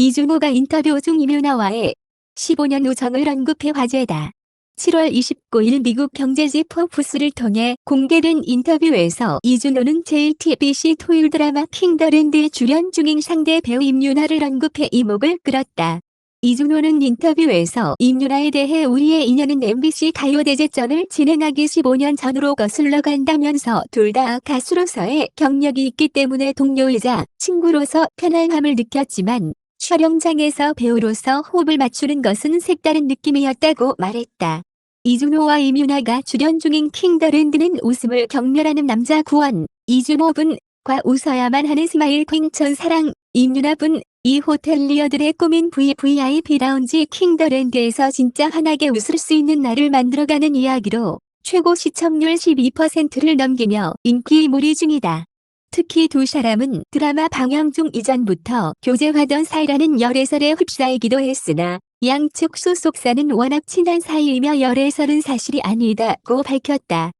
이준호가 인터뷰 중 이뮤나와의 15년 우정을 언급해 화제다. 7월 29일 미국 경제지 포브스를 통해 공개된 인터뷰에서 이준호는 JTBC 토요일 드라마 킹더랜드에 출연 중인 상대 배우 임윤아를 언급해 이목을 끌었다. 이준호는 인터뷰에서 임윤아에 대해 우리의 인연은 MBC 가요대제전을 진행하기 15년 전으로 거슬러 간다면서 둘 다 가수로서의 경력이 있기 때문에 동료이자 친구로서 편안함을 느꼈지만 촬영장에서 배우로서 호흡을 맞추는 것은 색다른 느낌이었다고 말했다. 이준호와 임윤아가 출연 중인 킹더랜드는 웃음을 격렬하는 남자 구원, 이준호 분 과 웃어야만 하는 스마일 퀸천 사랑, 임윤아 분, 이 호텔리어들의 꾸민 VVIP 라운지 킹더랜드에서 진짜 환하게 웃을 수 있는 날을 만들어가는 이야기로 최고 시청률 12%를 넘기며 인기 몰이 중이다. 특히 두 사람은 드라마 방영 중 이전부터 교제하던 사이라는 열애설에 휩싸이기도 했으나 양측 소속사는 워낙 친한 사이이며 열애설은 사실이 아니다고 밝혔다.